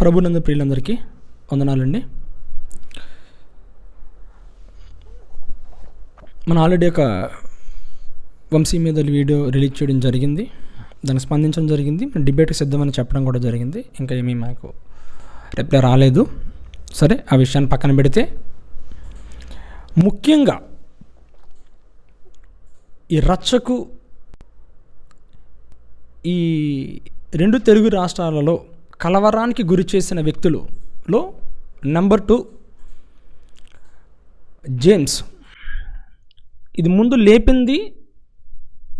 ప్రభునంద ప్రియులందరికీ వందనాలండి. మన ఆల్రెడీ ఒక వంశీ మీద వీడియో రిలీజ్ చేయడం జరిగింది. దానికి స్పందించడం జరిగింది. డిబేట్కి సిద్ధమని చెప్పడం కూడా జరిగింది. ఇంకా ఏమీ మాకు రిప్లై రాలేదు. సరే ఆ విషయాన్ని పక్కన పెడితే ముఖ్యంగా ఈ రచ్చకు ఈ రెండు తెలుగు రాష్ట్రాలలో కలవరానికి గురి చేసిన వ్యక్తులలో నెంబర్ టూ జేమ్స్. ఇది ముందు లేపింది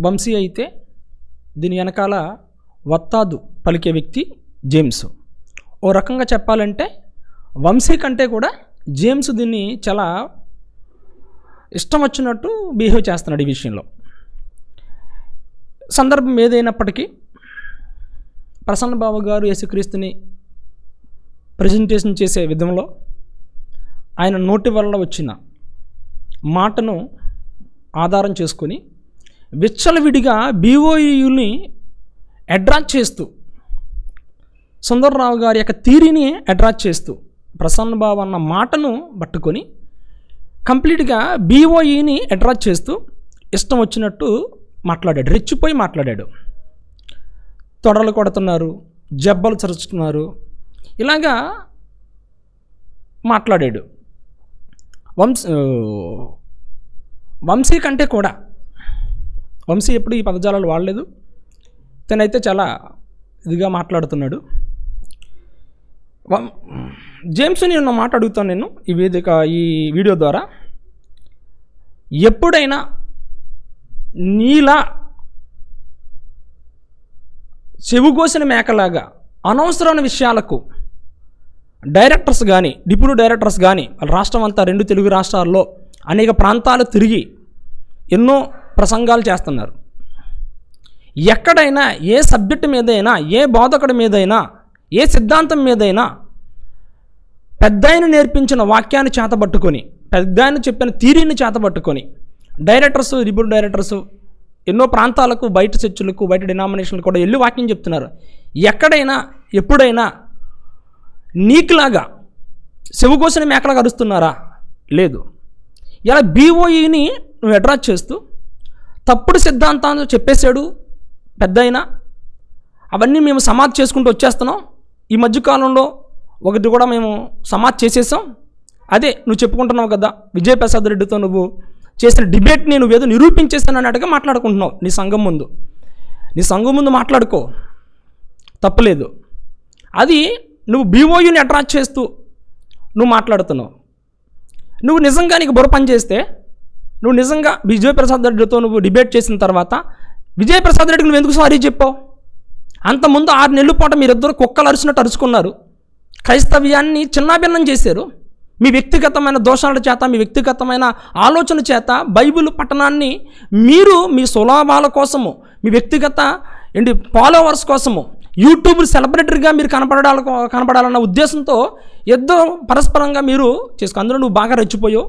వంశీ అయితే దీని వెనకాల వత్తాదు పలికే వ్యక్తి జేమ్స్. ఓ రకంగా చెప్పాలంటే వంశీ కంటే కూడా జేమ్స్ దీన్ని చాలా ఇష్టం వచ్చినట్టు బిహేవ్ చేస్తున్నాడు ఈ విషయంలో. సందర్భం ఏదైనప్పటికీ ప్రసన్న బాబు గారు యేసుక్రీస్తుని ప్రజెంటేషన్ చేసే విధంలో ఆయన నోటి వల్ల వచ్చిన మాటను ఆధారం చేసుకొని విచ్చలవిడిగా బీఓయూని అడ్రాక్ట్ చేస్తూ సుందర్రావు గారి యొక్క థీరీని అడ్రాక్ట్ చేస్తూ ప్రసన్న బాబు అన్న మాటను పట్టుకొని కంప్లీట్గా బీఓఈని అట్రాక్ట్ చేస్తూ ఇష్టం వచ్చినట్టు మాట్లాడాడు రెచ్చిపోయి మాట్లాడాడు. తొడలు కొడుతున్నారు జబ్బలు చరుచుతున్నారు. ఇలాగా మాట్లాడాడు. వంశ వంశీ కంటే కూడా వంశీ ఎప్పుడు ఈ పదజాలాలు వాడలేదు. తనైతే చాలా ఇదిగా మాట్లాడుతున్నాడు. వం- జేమ్స్ నేను ఉన్న మాట అడుగుతాను నేను ఈ వేదిక ఈ వీడియో ద్వారా. ఎప్పుడైనా నీలా చెవుకోసిన మేకలాగా అనవసరమైన విషయాలకు డైరెక్టర్స్ కానీ డిప్యూటీ డైరెక్టర్స్ కానీ వాళ్ళ రాష్ట్రం అంతా రెండు తెలుగు రాష్ట్రాల్లో అనేక ప్రాంతాలు తిరిగి ఎన్నో ప్రసంగాలు చేస్తున్నారు. ఎక్కడైనా ఏ సబ్జెక్టు మీదైనా ఏ బోధకుడి మీదైనా ఏ సిద్ధాంతం మీదైనా పెద్దాయన నేర్పించిన వాక్యాన్ని చేతబట్టుకొని పెద్దాయన చెప్పిన థీరీని చేతబట్టుకొని డైరెక్టర్స్ రిబ్యూట్ డైరెక్టర్స్ ఎన్నో ప్రాంతాలకు బయట చర్చిలకు బయట డినామినేషన్లు కూడా వెళ్ళి వాక్యం చెప్తున్నారు. ఎక్కడైనా ఎప్పుడైనా నీకులాగా చెవుకోసిన మేకలాగా అరుస్తున్నారా? లేదు. ఇలా బీఓఈని నువ్వు అడ్రాచ్ చేస్తూ తప్పుడు సిద్ధాంతాన్ని చెప్పేశాడు పెద్ద అవన్నీ మేము సమాధి చేసుకుంటూ వచ్చేస్తున్నాం. ఈ మధ్యకాలంలో ఒకటి కూడా మేము సమాధి చేసేసాం. అదే నువ్వు చెప్పుకుంటున్నావు కదా విజయప్రసాద్ రెడ్డితో నువ్వు చేసిన డిబేట్ నువ్వు ఏదో నిరూపించేసాను అన్నట్టుగా మాట్లాడుకుంటున్నావు నీ సంఘం ముందు. నీ సంఘం ముందు మాట్లాడుకో. తప్పలేదు. అది నువ్వు బీఓయూని అట్రాక్ట్ చేస్తూ నువ్వు మాట్లాడుతున్నావు. నువ్వు నిజంగా నీకు బుర్ర పని చేస్తే నువ్వు నిజంగా విజయప్రసాద్ రెడ్డితో నువ్వు డిబేట్ చేసిన తర్వాత విజయప్రసాద్ రెడ్డికి నువ్వు ఎందుకు సారీ చెప్పావు? అంతకుముందు ఆరు నెలల పాటు మీరిద్దరు కుక్కలు అరుచినట్టు అరుచుకున్నారు. క్రైస్తవ్యాన్ని చిన్నాభిన్నం చేశారు. మీ వ్యక్తిగతమైన దోషాల చేత మీ వ్యక్తిగతమైన ఆలోచన చేత బైబిల్ పట్టణాన్ని మీరు మీ సులాభాల కోసము మీ వ్యక్తిగత ఏంటి ఫాలోవర్స్ కోసము యూట్యూబ్ సెలబ్రిటీగా మీరు కనపడాల కనపడాలన్న ఉద్దేశంతో ఎంతో పరస్పరంగా మీరు చేసుకు అందులో నువ్వు బాగా రెచ్చిపోయావు.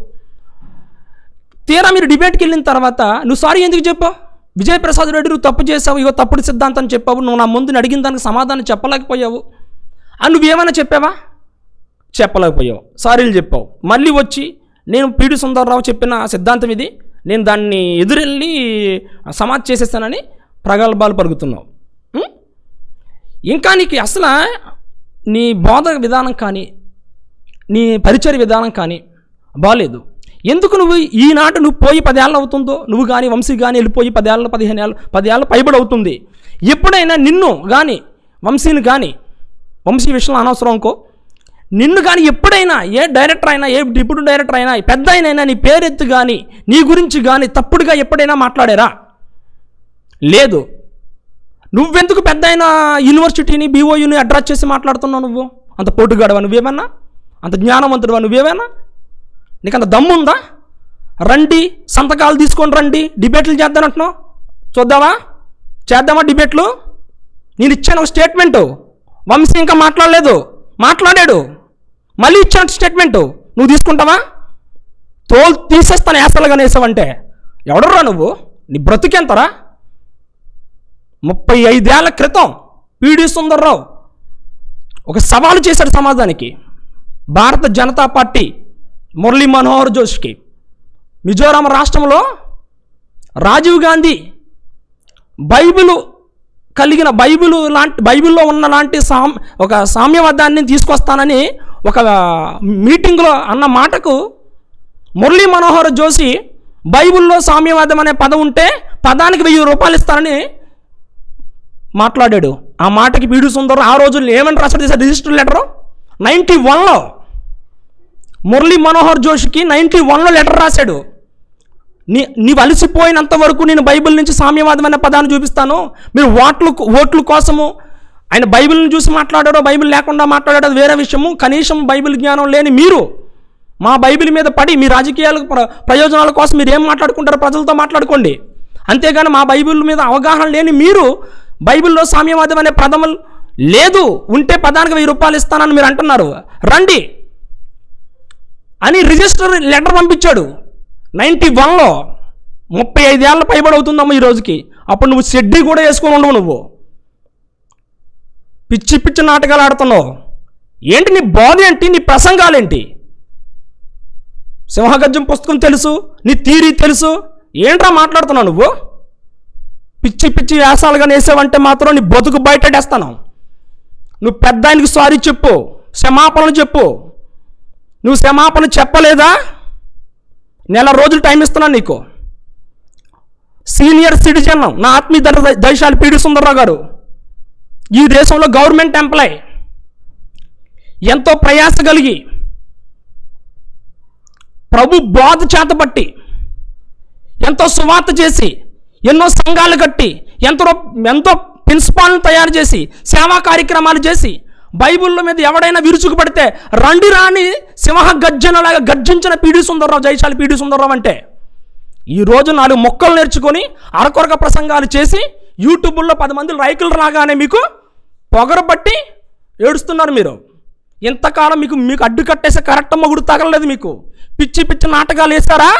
తీరా మీరు డిబేట్కి వెళ్ళిన తర్వాత నువ్వు సారీ ఎందుకు చెప్పావు? విజయప్రసాద్ రెడ్డి నువ్వు తప్పు చేసావు ఇగో తప్పుడు సిద్ధాంతం చెప్పావు నువ్వు నా ముందు అడిగిన దానికి సమాధానం చెప్పలేకపోయావు. అని నువ్వేమైనా చెప్పావా? చెప్పలేకపోయావు. సారీలు చెప్పావు. మళ్ళీ వచ్చి నేను పీడి సుందరరావు చెప్పిన సిద్ధాంతం ఇది. నేను దాన్ని ఎదురెళ్ళి సమాధి చేసేస్తానని ప్రగల్భాలు పరుగుతున్నావు ఇంకా నీకు అసలు నీ బోధ విధానం కానీ నీ పరిచయ విధానం కానీ బాగాలేదు ఎందుకు నువ్వు ఈనాటి నువ్వు పోయి పదేళ్ళు అవుతుందో నువ్వు కానీ వంశీ కానీ వెళ్ళిపోయి పదేళ్ళు పదిహేను ఏళ్ళు పదేళ్ళు పైబడి అవుతుంది. ఎప్పుడైనా నిన్ను కానీ వంశీని కానీ వంశీ విషయంలో అనవసరం అనుకో. నిన్ను కానీ ఎప్పుడైనా ఏ డైరెక్టర్ అయినా ఏ డిప్యూటీ డైరెక్టర్ అయినా పెద్ద అయినా నీ పేరెత్తు కానీ నీ గురించి కానీ తప్పుడుగా ఎప్పుడైనా మాట్లాడారా? లేదు. నువ్వెందుకు పెద్ద అయిన యూనివర్సిటీని బీఓయూని అడ్రస్ చేసి మాట్లాడుతున్నావు నువ్వు? అంత పోటుగాడవా నువ్వేమన్నా? అంత జ్ఞానవంతుడువా నువ్వేమైనా నీకు అంత దమ్ముందా? రండి సంతకాలు తీసుకొని రండి డిబేట్లు చేద్దానంటున్నావు చూద్దామా చేద్దామా డిబేట్లు? నేను ఇచ్చాను ఒక స్టేట్మెంటు. వంశీ ఇంకా మాట్లాడలేదు. మాట్లాడాడు. మళ్ళీ ఇచ్చాను స్టేట్మెంటు నువ్వు తీసుకుంటావా? తోలు తీసేస్తాను యాసలుగా వేసావంటే ఎవడర్రా నువ్వు? నీ బ్రతికెంతరా ముప్పై ఐదేళ్ళ క్రితం పీడి సుందర్రావు ఒక సవాలు చేశాడు సమాజానికి. భారత జనతా పార్టీ మురళీ మనోహర్ జోష్కి. మిజోరాం రాష్ట్రంలో రాజీవ్ గాంధీ బైబిల్ కలిగిన బైబిల్ లాంటి బైబిల్లో ఉన్న లాంటి సామ్ ఒక సామ్యవాదాన్ని తీసుకొస్తానని ఒక మీటింగ్లో అన్న మాటకు మురళీ మనోహర్ జోషి బైబిల్లో సామ్యవాదం అనే పదం ఉంటే పదానికి వెయ్యి రూపాయలు ఇస్తానని మాట్లాడాడు. ఆ మాటకి పీడు సుందరం ఆ రోజుల్లో ఏమని రాశాడు చేశాడు రిజిస్టర్ లెటర్? నైంటీ వన్లో మురళీ మనోహర్ జోషికి నైంటీ వన్లో లెటర్ రాశాడు. నీ నీవు అలసిపోయినంత వరకు నేను బైబిల్ నుంచి సామ్యవాదం అనే పదాన్ని చూపిస్తాను. మీరు ఓట్లు ఓట్ల కోసము ఆయన బైబిల్ని చూసి మాట్లాడాడో బైబిల్ లేకుండా మాట్లాడాడో అది వేరే విషయము. కనీసం బైబిల్ జ్ఞానం లేని మీరు మా బైబిల్ మీద పడి మీ రాజకీయాల ప్ర- ప్రయోజనాల కోసం మీరు ఏం మాట్లాడుకుంటారో ప్రజలతో మాట్లాడుకోండి. అంతేగాని మా బైబిల్ మీద అవగాహన లేని మీరు బైబిల్లో సామ్యవాదం అనే పదం లేదు ఉంటే పదానికి వెయ్యి రూపాయలు ఇస్తానని మీరు అంటున్నారు. రండి. అని రిజిస్టర్ లెటర్ పంపించాడు. నైంటీ వన్లో ముప్పై ఐదేళ్ళ పైబడి అవుతుందమ్మా ఈ రోజుకి. అప్పుడు నువ్వు షెడ్డీ కూడా వేసుకొని ఉండవు నువ్వు. పిచ్చి పిచ్చి నాటకాలు ఆడుతున్నావు. ఏంటి నీ బాధ ఏంటి? నీ ప్రసంగాలేంటి సింహగజ్జం పుస్తకం తెలుసు? నీ తీరి తెలుసు? ఏంట్రా మాట్లాడుతున్నావు నువ్వు? పిచ్చి పిచ్చి వేసాలుగా వేసావంటే మాత్రం నీ బతుకు బయటేస్తాను నువ్వు పెద్ద ఆయనకి సారీ చెప్పు క్షమాపణలు చెప్పు. నువ్వు క్షమాపణ చెప్పలేదా? నెల రోజులు టైం ఇస్తున్నాను నీకు. సీనియర్ సిటిజన్ నా ఆత్మీయ దండ పీడి సుందరరావు గారు. ఈ దేశంలో గవర్నమెంట్ ఎంప్లాయ్ ఎంతో ప్రయాస కలిగి ప్రభు బోధ చేతబట్టి ఎంతో సువార్త చేసి ఎన్నో సంఘాలు కట్టి ఎంతో ఎంతో ప్రిన్సిపాల్ని తయారు చేసి సేవా కార్యక్రమాలు చేసి బైబిల్ మీద ఎవడైనా విరుచుకు పడితే రండి రాని సింహ గర్జనలాగా గర్జించిన పీడి సుందరరావు జయశాలి పీడి సుందరరావు అంటే ఈరోజు నాలుగు మొక్కలు నేర్చుకొని అరకొరక ప్రసంగాలు చేసి యూట్యూబ్లో పది మంది రైకులు రాగానే మీకు పొగరు పట్టి ఏడుస్తున్నారు మీరు. ఇంతకాలం మీకు మీకు అడ్డు కట్టేసే కరెక్ట్ మొగుడు తగలలేదు మీకు. పిచ్చి పిచ్చి నాటకాలు వేసారా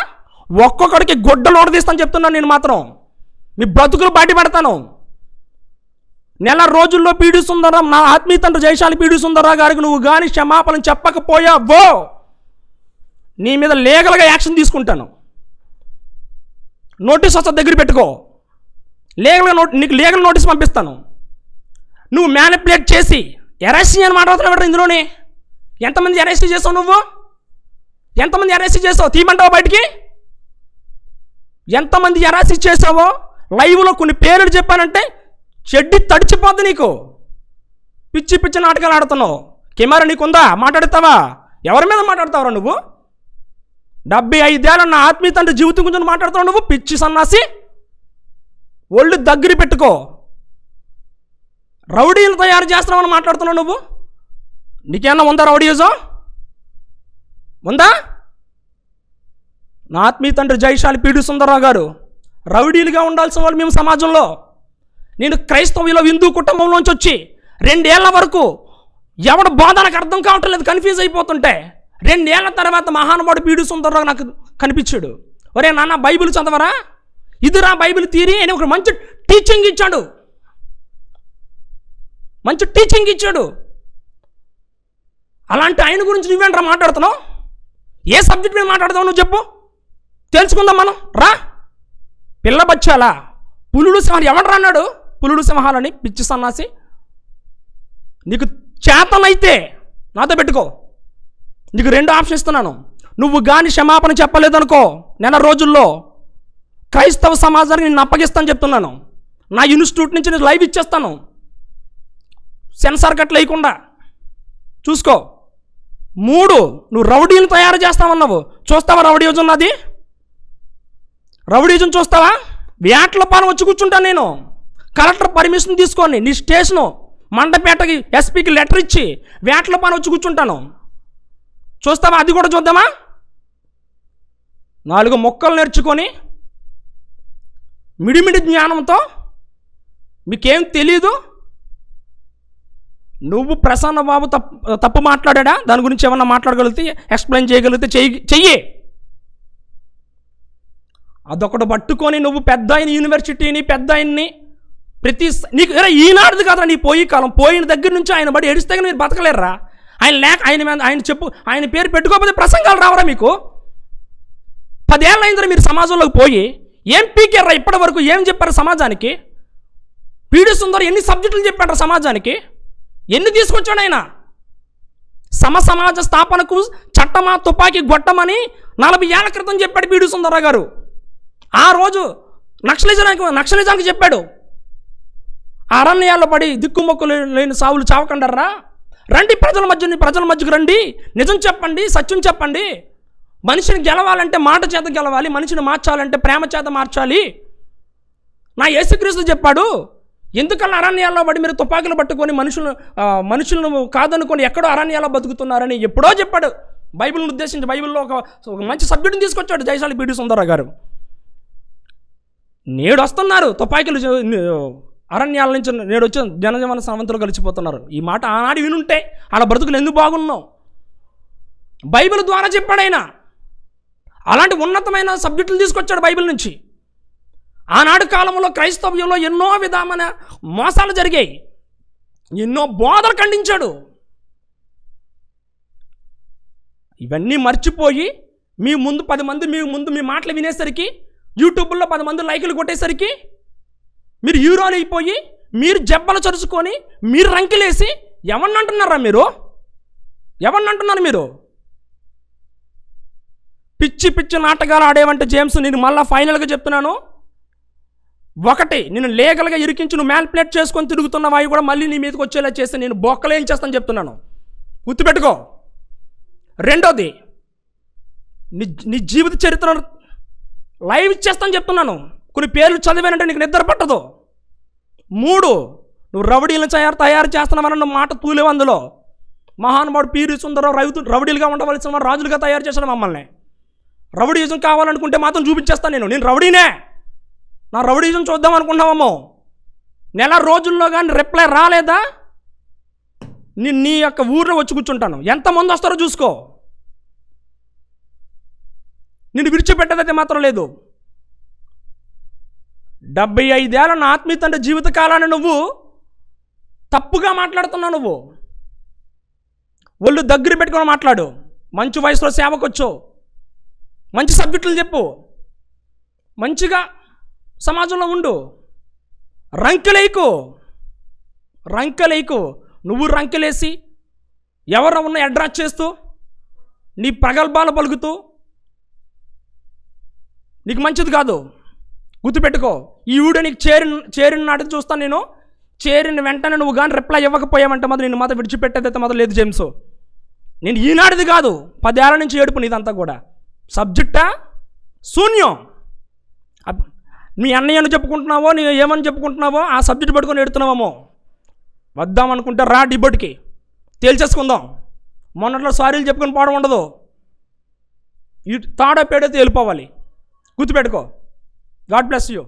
ఒక్కొక్కడికి గొడ్డలు ఓడదీస్తాను చెప్తున్నాను నేను మాత్రం. మీ బ్రతుకులు బయట పెడతాను. నెల రోజుల్లో పీడి సుందరం నా ఆత్మీయ తండ్రి జయశాలి పీడి సుందరరావు గారికి నువ్వు కానీ క్షమాపణ చెప్పకపోయావో నీ మీద లీగల్గా యాక్షన్ తీసుకుంటాను. నోటీస్ వస్తా దగ్గర పెట్టుకో. లీగల్గా నోట్ నీకు లీగల్ నోటీస్ పంపిస్తాను. నువ్వు మ్యానిపులేట్ చేసి ఎర్ఎస్సీ అని మాట్లాడుతున్నావు ఇందులోనే? ఎంతమంది ఎర్ఎస్సీ చేసావు నువ్వు? ఎంతమంది ఎర్ఎస్సీ చేసావు? తీయమంటావు బయటికి? ఎంతమంది ఎర్ఎస్సీ చేసావో? లైవ్లో కొన్ని పేర్లు చెప్పానంటే చెడ్డి తడిచిపోద్ది నీకు. పిచ్చి పిచ్చి నాటకాలు ఆడుతున్నావు. కెమెరా నీకుందా? మాట్లాడతావా? ఎవరి మీద మాట్లాడతావురా నువ్వు? డెబ్బై ఐదేళ్ళ నా ఆత్మీయ తండ్రి జీవితం గురించి మాట్లాడుతున్నావు నువ్వు పిచ్చి సన్నాసి. ఒళ్ళు దగ్గర పెట్టుకో. రౌడీలు తయారు చేస్తున్నామని మాట్లాడుతున్నావు నువ్వు? నీకేమన్నా ఉందా రౌడీజం? ఉందా? నా ఆత్మీయ తండ్రి జయశాలి పీడి సుందరరావు గారు రౌడీలుగా ఉండాల్సిన వాళ్ళు మేము సమాజంలో. నేను క్రైస్తవులో హిందూ కుటుంబంలోంచి వచ్చి రెండేళ్ళ వరకు ఎవడు బోధ నాకు అర్థం కావటం లేదు కన్ఫ్యూజ్ అయిపోతుంటే రెండేళ్ళ తర్వాత మహానుభావుడు పీడి సుందరరావు నాకు కనిపించాడు. ఒరే నాన్న బైబిల్ చదవరా? ఇదిరా బైబిల్ తీరి అని ఒక మంచి టీచింగ్ ఇచ్చాడు. మంచి టీచింగ్ ఇచ్చాడు. అలాంటి ఆయన గురించి నువ్వేంట్రా మాట్లాడుతున్నావు? ఏ సబ్జెక్ట్ మీద మాట్లాడతావు నువ్వు చెప్పు. తెలుసుకుందాం మనం. రా. పిల్ల బచ్చాలా? పులుడు సింహాలు ఎవడరా అన్నాడు? పులుడు సింహాలని పిచ్చి సన్నాసి. నీకు చేతనైతే నాతో పెట్టుకో. నీకు రెండు ఆప్షన్ ఇస్తున్నాను. నువ్వు గాని క్షమాపణ చెప్పలేదనుకో నెల రోజుల్లో క్రైస్తవ సమాజానికి నేను అప్పగిస్తాను చెప్తున్నాను. నా ఇన్స్టిట్యూట్ నుంచి నేను లైవ్ ఇచ్చేస్తాను. సెన్సార్ కట్ లేకుండా చూసుకో. మూడు నువ్వు రౌడీని తయారు చేస్తామన్నావు చూస్తావా రౌడీజం నాది? రౌడీజం చూస్తావా? వేటల పాలన వచ్చి కూర్చుంటాను నేను. కలెక్టర్ పర్మిషన్ తీసుకొని నీ స్టేషను మండపేటకి ఎస్పీకి లెటర్ ఇచ్చి వేటల పాలన వచ్చి కూర్చుంటాను. చూస్తావా? అది కూడా చూద్దామా? నాలుగు మొక్కలు నేర్చుకొని మిడిమిడి జ్ఞానంతో మీకేం తెలీదు? నువ్వు ప్రసన్న బాబు తప్పు తప్పు మాట్లాడా? దాని గురించి ఏమన్నా మాట్లాడగలిగితే ఎక్స్ప్లెయిన్ చేయగలిగితే చెయ్యి చెయ్యి. అదొకటి పట్టుకొని నువ్వు పెద్ద ఆయన యూనివర్సిటీని పెద్ద ఆయన్ని ప్రతి నీకు ఈనాడుది కదా నీ పోయి కాలం. పోయిన దగ్గర నుంచి ఆయన బడి ఏడిస్తే కానీ మీరు బతకలేరురా. ఆయన లేక ఆయన మీద- ఆయన చెప్పు ఆయన పేరు పెట్టుకోకపోతే ప్రసంగాలు రావరా మీకు? పదేళ్ళ అయిందిరా మీరు సమాజంలోకి పోయి ఏం పీకారా ఇప్పటి వరకు? ఏం చెప్పారు సమాజానికి? పీడి ఎన్ని సబ్జెక్టులు చెప్పారు సమాజానికి? ఎన్ని తీసుకొచ్చాడు ఆయన? సమసమాజ స్థాపనకు చట్టమా తుపాకీ గొట్టమని నలభై ఏళ్ళ క్రితం చెప్పాడు పీడి సుందరరావు గారు. ఆ రోజు నక్సలిజానికి నక్సలిజానికి చెప్పాడు. అరణ్యాల్లో పడి దిక్కుమొక్కు లేని సావులు చావకండర్రా. రండి ప్రజల మధ్య ప్రజల మధ్యకు రండి. నిజం చెప్పండి సత్యం చెప్పండి. మనిషిని గెలవాలంటే మాట చేత గెలవాలి మనిషిని మార్చాలంటే ప్రేమ చేత మార్చాలి. నా యేసుక్రీస్తు చెప్పాడు ఎందుకన్నా అరణ్యాల్లో పడి మీరు తుపాకులు పట్టుకొని మనుషులు మనుషులను కాదనుకొని ఎక్కడో అరణ్యాల్లో బతుకుతున్నారని ఎప్పుడో చెప్పాడు. బైబిల్ని ఉద్దేశించి బైబిల్లో ఒక మంచి సబ్జెక్టుని తీసుకొచ్చాడు జయశాలి పీడి సుందర గారు. నేడు వస్తున్నారు తుపాకులు అరణ్యాల నుంచి నేడు వచ్చిన జనజీవన సమంతులు కలిసిపోతున్నారు. ఈ మాట ఆనాడు వినుంటే అలా బ్రతుకులు ఎందుకు బాగున్నావు? బైబిల్ ద్వారా చెప్పాడైనా. అలాంటి ఉన్నతమైన సబ్జెక్టులు తీసుకొచ్చాడు బైబిల్ నుంచి. ఆనాడు కాలంలో క్రైస్తవ్యంలో ఎన్నో విధమైన మోసాలు జరిగాయి. ఎన్నో బోధలు ఖండించాడు. ఇవన్నీ మర్చిపోయి మీ ముందు పది మంది మీ ముందు మీ మాటలు వినేసరికి యూట్యూబ్లో పది మంది లైకులు కొట్టేసరికి మీరు హీరోలు అయిపోయి మీరు జబ్బలు చరుచుకొని మీరు రంకిలేసి ఎవరిని అంటున్నారా మీరు? ఎవరిని అంటున్నారు మీరు? పిచ్చి పిచ్చి నాటకాలు ఆడేవంటే జేమ్స్ నేను మళ్ళీ ఫైనల్గా చెప్తున్నాను. ఒకటి నేను లీగల్గా ఇరికించి నువ్వు మ్యాన్ప్లేట్ చేసుకొని తిరుగుతున్న వాయి కూడా మళ్ళీ నీ మీదకి వచ్చేలా చేస్తే నేను బొక్కలేం చేస్తాను చెప్తున్నాను. గుర్తుపెట్టుకో. రెండోది నీ నీ జీవిత చరిత్ర లైవ్ ఇచ్చేస్తాను చెప్తున్నాను. కొన్ని పేర్లు చదివానంటే నీకు నిద్ర పట్టదు. మూడు నువ్వు రవడీలను తయారు తయారు చేస్తున్నావన్న మాట తూలేవు అందులో. మహానుభావుడు పీరి సుందరం రౌతు రవడీలుగా ఉండవలసిన రాజులుగా తయారు చేశాను మమ్మల్ని. రవడీజం కావాలనుకుంటే మాత్రం చూపించేస్తాను నేను. నేను రౌడీనే. నా రౌడీజం చూద్దాం అనుకున్నావమ్మో నెల రోజుల్లో కానీ రిప్లై రాలేదా? నేను నీ యొక్క ఊరిలో వచ్చి కూర్చుంటాను. ఎంతమంది వస్తారో చూసుకో. నిన్ను విడిచిపెట్టేదైతే మాత్రం లేదు. డెబ్బై ఐదేళ్ళ నా ఆత్మీయ తండ్రి జీవిత కాలాన్ని నువ్వు తప్పుగా మాట్లాడుతున్నావు నువ్వు. ఒళ్ళు దగ్గర పెట్టుకొని మాట్లాడు. మంచి వయసులో సేవకొచ్చు. మంచి సబ్జెక్టులు చెప్పు. మంచిగా సమాజంలో ఉండు. రంకెలేకు. రంకెలేకు. నువ్వు రంకెలేసి ఎవరు ఉన్న అడ్రాస్ చేస్తూ నీ ప్రగల్భాలు పలుకుతూ నీకు మంచిది కాదు. గుర్తుపెట్టుకో ఈ వీడియో నీకు చేరిన చేరిన నాటికి చూస్తాను నేను. చేరిన వెంటనే నువ్వు కానీ రిప్లై ఇవ్వకపోయావంటే మాత్రం నేను మాత్రం విడిచిపెట్టేదైతే మాత్రం లేదు జేమ్స్. నేను ఈనాటిది కాదు పదేళ్ళ నుంచి ఏడుపు నీదంతా కూడా. సబ్జెక్టా? శూన్యం. నీ అన్నయ్యను చెప్పుకుంటున్నావో నీ ఏమని చెప్పుకుంటున్నావో ఆ సబ్జెక్ట్ పట్టుకొని ఎడుతున్నావేమో వద్దామనుకుంటే రా డిబోట్కి. తేల్చేసుకుందాం. మొన్నట్లో సారీలు చెప్పుకొని పోవడం ఉండదు. ఈ తాడో పేడైతే వెళ్ళిపోవాలి గుర్తుపెట్టుకో. God bless you.